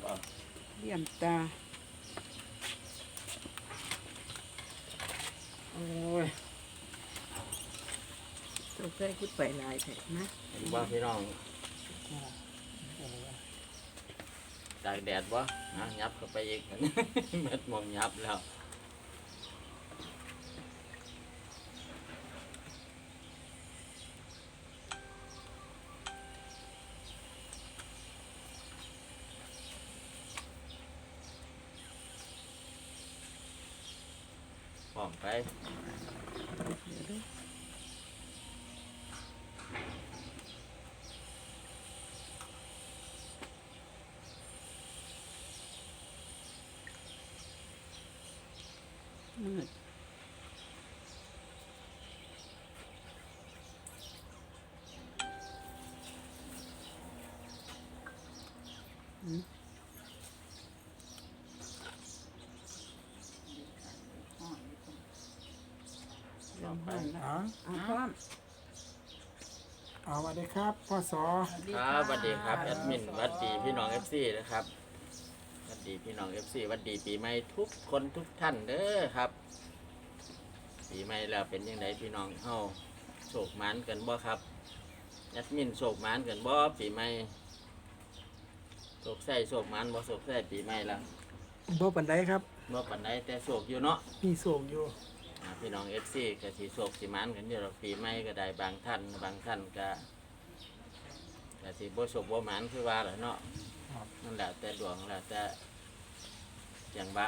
บเอาเลี่ยมตา โอ้ยตัวใส่ขึ้นไปหลายแท้นะเห็นว่าพี่น้องตากแดดวะนะยับเข้าไปอีก เม็ดมองยับแล้ว อมไปเดี๋ยวเด้อมื อืมลองห้อนแล้วอ๋ออะพร้อมเอาสวัสดีครับพ่อสอครับสวัสดีครับแอดมินสวัสดีพี่น้องเอฟซีนะครับสวัสดีพี่น้องเอฟซีสวัสดีปีใหม่ทุกคนทุกท่านเด้อครับ ปีใหม่แล้วเป็นยังไงพี่น้องเฮาโศกหมานกันบ่ครับแอดมินโศกหมานกันบ่ปีใหม่โศกใส่โศกหมานบ่โศกใส่ปีใหม่แล้วบ่ปันไดครับบ่ปานใดแต่โศกอยู่เนาะมีโศกอยู่ อ่าพี่น้องเอฟซีก็สิโศกสิหมานกันอยู่หรอกปีใหม่ก็ได้บางท่าน บางท่านก็ก็สิบ่โศกบ่หมานคือว่าแหละเนาะครับ นั่นแหละแต่ดวงแล้วแต่อย่างบะ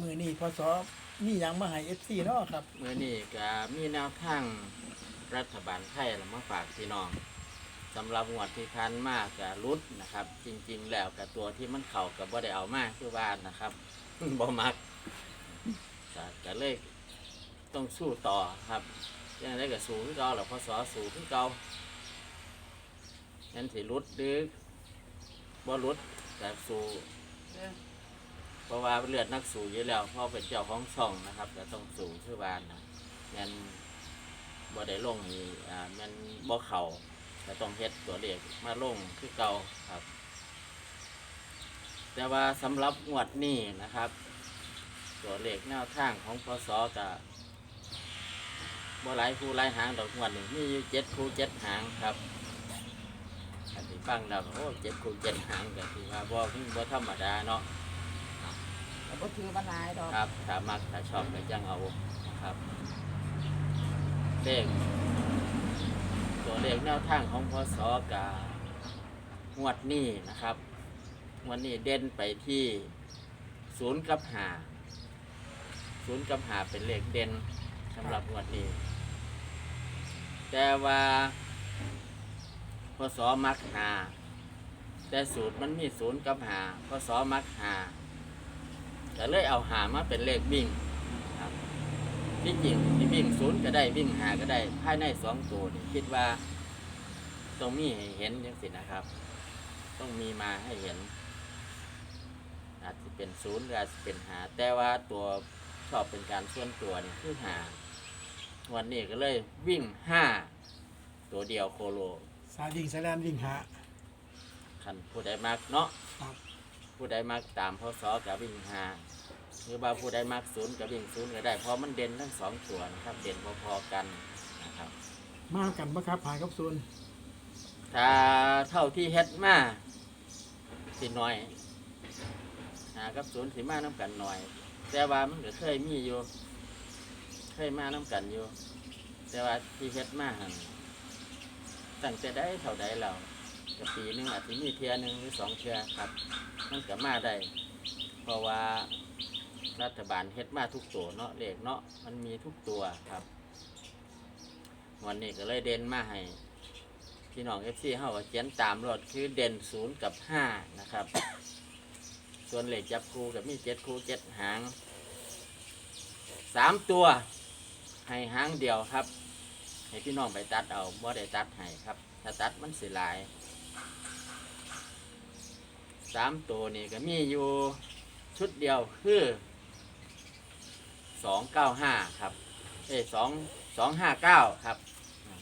มือนี่พ่อสอมีหยังมาให้เอฟซีเนาะครับเมื่อนี้ก็มีแนวทางรัฐบาลไทยแล้วมาฝากพี่น้องสำหรับงวดที่พันมากกับรุดนะครับ จริง ๆ แล้วกับตัวที่มันเข่ากับบ่ได้เอามากคือว่านะครับ บ่มัก ก็ก็เลยต้องสู้ต่อครับยังไงก็สู้ขึ้นเก่าหรอพอสอสู้ขึ้นเก่างั้นสิรุดหรือบ่รุดแต่สู้เพราะว่าเลือดนักสู้อยู่แล้วเพราะเป็นเจ้าของช่องนะครับก็ต้องสู้คือบ้านนะแมันบ่ได้ลงนี่อ่ามันบ่เข่าก็ต้องเฮ็ดตัวเลขมาลงคือเก่าครับ แต่ว่าสำหรับงวดนี้นะครับ ตัวเลขแนวทางของพศก็บ่หลายคู่หลายหางดอกงวดนี่มีอยู่เจ็ดคู่เจ็ดหางครับอันที่ฟังแล้วก็โอ้เจ็ดคู่เจ็ดหางก็ถือว่าบ่บ่ธรรมดาเนาะแต่ก็ถือว่าหลายดอกครับถ้ามักถ้าชอบก็จังเอานะครับเลขตัวเลขแนวทางของพศกางวดนี้นะครับงวดนี้เด่นไปที่ศูนย์กับหา ศูนย์กับหาเป็นเลขเด่นสำหรับงวดนี้ แต่ว่าพศมักหาแต่สูตรมันมีศูนย์กับหาพศมักหาก็เลยเอาหามาเป็นเลขวิ่งครับที่จริงที่วิ่งศูนย์ก็ได้วิ่งหาก็ได้ภายในสองตัวนี่คิดว่าต้องมีให้เห็นยังสินะครับ ต้องมีมาให้เห็นอาจจะเป็นศูนย์หรืออาจจะเป็นหาแต่ว่าตัว ชอบเป็นการส่วนตัวนี่คือหาวันนี้ก็เลยวิ่งห้าตัวเดียวโคโลสายวิ่งสายแลนวิ่งหา คันผู้ใดมักเนาะครับ ผู้ใดมักตามพศกับวิ่งหาหรือว่าผู้ใดมักศูนย์กับวิ่งศูนย์ก็ได้เพราะมันเด่นทั้งสองส่วนนะครับเด่นพอๆกันนะครับ มากันปะครับหายกับศูนย์ถ้าเท่าที่เฮ็ดมาสิน้อยหากับศูนย์สิมาน้ำกันหน่อย แต่ว่ามันก็เคยมีอยู่ เคยมาน้ำกันอยู่ แต่ว่าที่เฮ็ดมาหันตั้งแต่ได้เท่าใดแล้วกับปีหนึ่งอาจจะมีเทียหนึ่งหรือสองเทียครับ มันก็มาได้ เพราะว่ารัฐบาลเฮ็ดมาทุกตัวเนาะเลขเนาะมันมีทุกตัวครับ วันนี้ก็เลยเด่นมาให้พี่น้องเอฟซีเขาก็เขียนตามรถคือเด่นศูนย์กับห้านะครับ ส่วนเหล็กจับคูกับมีเจ็ดคูเจ็ดหาง สามตัวให้หางเดียวครับ ให้พี่น้องไปตัดเอาบ่ได้ตัดให้ครับ ถ้าตัดมันสิหลายสามตัวนี่ก็มีอยู่ชุดเดียวคือสองเก้าห้าครับ เอ้สองสองห้าเก้าครับ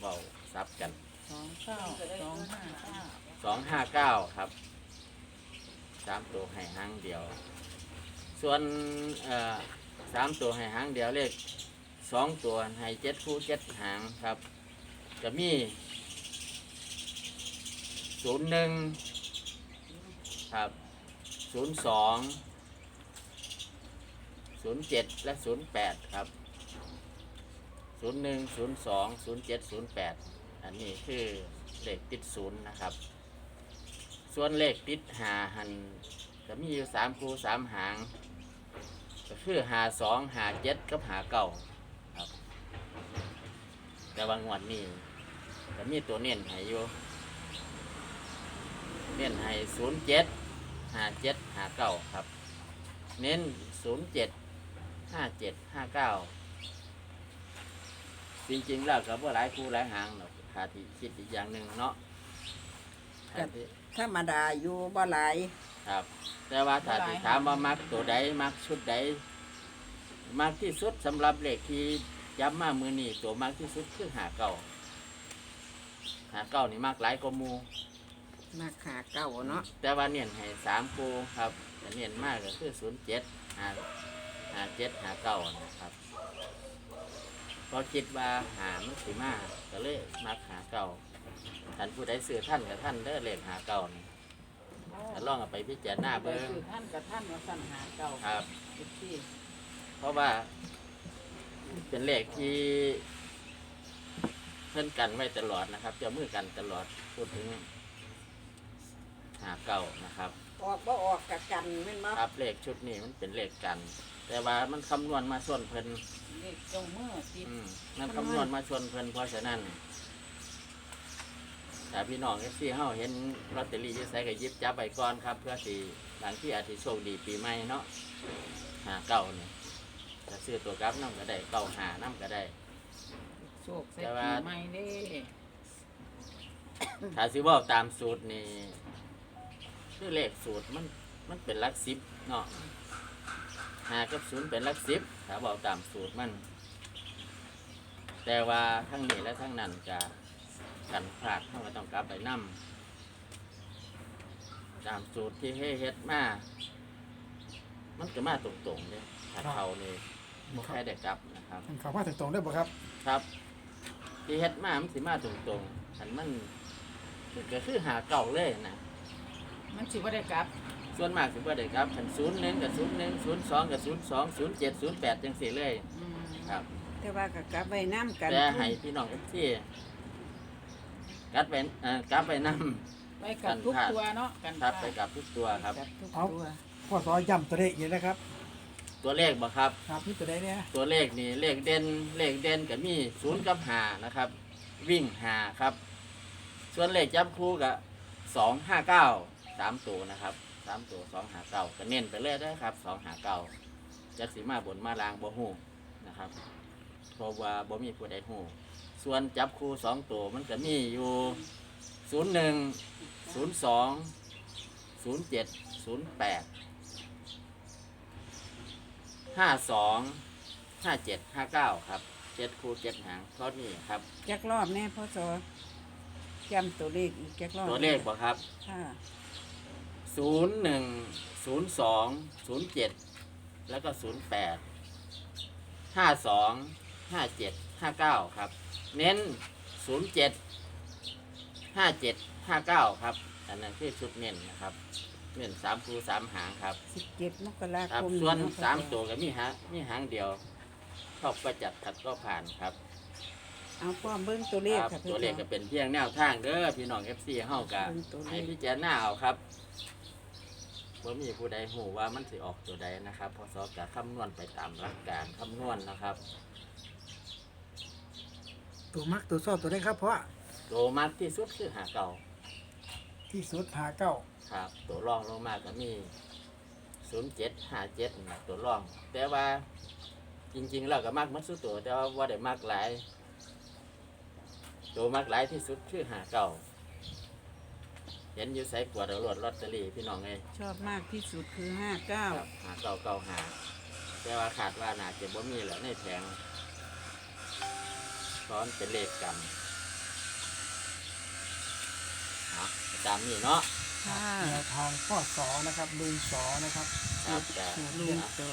เบาซับกันสองเก้าสองห้าเก้าสองห้าเก้าครับสามตัวให้หางเดียว ส่วนเอ่อ สามตัวให้หางเดียวเลขสองตัวให้เจ็ดคู่เจ็ดหางครับ จะมีศูนย์หนึ่งครับศูนย์สองศูนย์เจ็ดและศูนย์แปดครับศูนย์หนึ่งศูนย์สองศูนย์เจ็ดศูนย์แปดอันนี้คือเลขติดศูนย์นะครับ ส่วนเลขติดหาหันจะมีอยู่สามคู่สามหาง ก็คือหาสองหาเจ็ดกับหาเก้าครับ แต่บางวันนี้ก็มีตัวเน้นให้อยู่เน้นให้ศูนย์เจ็ดหาเจ็ดหาเก้าครับ เน้นศูนย์เจ็ดห้าเจ็ดห้าเก้าจริงๆแล้วก็บ่หลายคู่หลายหางหรอกขาที่คิดอีกอย่างหนึ่งเนาะอันที่ ธรรมดาอยู่บ่หลายครับ แต่ว่าถ้าที่ถามว่ามักตัวใดมักชุดใดมักที่สุดสำหรับเลขที่ย้ำมามือนี่ตัวมักที่สุดคือหาเก้าหาเก้านี่มักหลายกว่าหมูมาขาเก่าเนาะแต่ว่าเนียนให้สามคูครับแต่เนียนมากก็คือศูนย์เจ็ดหาหาเจ็ดหาเก้านะครับเพอคิดว่าหามันสิมาก็เลยมักหาเก้า ท่านผู้ใดซื้อท่านกับท่านเด้อเลขหาเก้านี่ถ้าลองเอาไปพิจารณาไปเบิ่งคือท่านกับท่านว่าสั่นหาเก่าครับอีกที่เพราะว่า เป็นเลขที่เพื่อนกันไว้ตลอดนะครับจะมือกันตลอดพูดถึงหาเก่านะครับออกบ่ออกกับกันแม่นบ่ครับเลขชุดนี้มันเป็นเลขกัน แต่ว่ามันคำนวณมาส่วนเพิ่นเลขจงมือติดอืมมันคำนวณมาส่วนเพิ่นเพราะฉะนั้น ถ้าพี่น้องเอฟซีเฮาเห็นลอตเตอรี่จะใส่กับยิบจับไปก่อนครับ เพื่อที่หลังที่อาทิตย์โชคดีปีใหม่เนาะหาเก่าเนี่ยจะซื้อตัวกราฟน้ำก็ได้เก่าหาน้ำก็ได้ โชคใส่แต่ว่าปีใหม่เด้ถ้าสิเว่าตามสูตรนี่คือเลขสูตรมันมันเป็นหลักสิบเนาะหากับศูนย์เป็นหลักสิบถ้าบอกตามสูตรมัน แต่ว่าทั้งนี้และทั้งนั้นจะ กันพลาดเขาก็ต้องกลับไปนั่ตามสูตรที่เฮ็ดมา มันก็มาตรงๆเลยถ้าเขานี่บ่ใครได้กลับนะครับ มันเข้ามาถึงตรงได้บ่ครับ ครับ ที่เฮ็ดมามันสิมาตรงๆฉันมันคือก็คือหาเก่าเลยนะมันสิบ่ได้กลับ ส่วนมากสิบ่ได้ครับคันศูนย์หนึ่งกับศูนย์หนึ่งศูนย์สองกับศูนย์สองศูนย์เจ็ดศูนย์แปดจังสี่เลยอืมครับ แต่ว่าก็กลับไว้น้ำกันแต่ให้พี่น้องเอฟซี กัดไปเอ่อกลับไปนไว้กับทุกตัวเนาะกันำครับไปกับทุกตัวครับ กับทุกเอาตัวพ่อสอย้ำตัวเลขอีกนะครับ ตัวเลขบ่ครับ ครับนี่ตัวใดเนี่ยตัวเลขนี่เลขเด่นเลขเด่นก็มีศูนย์กับหานะครับ วิ่งหาครับ ส่วนเลขจับคู่กับสองห้าเก้าสามตัวนะครับสามตัวสองหาเก้าก็เน้นไปเลยนะครับสองหาเก้าจักสีมาบนมาลางบ่หูนะครับเพราะว่าบ่มีผู้ใดหู ส่วนจับคู่สองตัวมันก็มีอยู่ศูนย์หนึ่งศูนย์สองศูนย์เจ็ดศูนย์แปดห้าสองห้าเจ็ดห้าเก้าครับเจ็ดคู่เจ็ดหางเท่านี้ครับ จักรอบแน่พ่อสอจำตัวเลขอีกจักรอบตัวเลขบ่ครับค่ะศูนย์หนึ่งศูนย์สองศูนย์เจ็ดแล้วก็ศูนย์แปดห้าสอง ห้าเจ็ดห้าเก้าครับ เน้นศูนย์เจ็ดห้าเจ็ดห้าเก้าครับ อันนั้นคือชุดเน้นนะครับ เน้นสามคูสามหางครับ สิบเจ็ดมกราครับ คมส่วนเะสามตัวก็มีหางมีหางเดียวชอบประจัดขัดก็ผ่านครับเอาป้อมเบิ้งตัวเลขครับค่ะตัวเลขก็เป็นเพียงแนวทางเด้อพี่น้องเอฟซีเฮากะเบิ่งตัวเลให้ขพิจารณาเอาครับว่ามีผู้ใดหูว่ามันสิออกตัวใดนะครับพอสอกะคำนวณไปตามหลักการคำนวณนะครับ ตัวมักตัวชอบตัวใดครับเพราะตัวมากที่สุดคือหาเก่าที่สุดหาเก้าครับ ตัวรองลงมาก็มีศูนย์เจ็ดห้าเจ็ดนะตัวรอง แต่ว่าจริงๆเราก็มากมัดสุดตัวแต่ว่าว่าได้มากหลาย ตัวมากหลายที่สุดคือหาเก่าเห็นอยู่ใส่ขวดเอารวดลอตเตอรี่พี่น้องไงชอบมากที่สุดคือห้าเก้าครับหาเก่าเก่าหา แต่ว่าขาดว่าน่าจะบ่มีแล้วในแผง ซ้อนเป็นเลขกันเอาตามนี้เนาะคค่ะแนวทางพ่อสอนะครับลุงสอนะครับครับแต่ลุงต่อ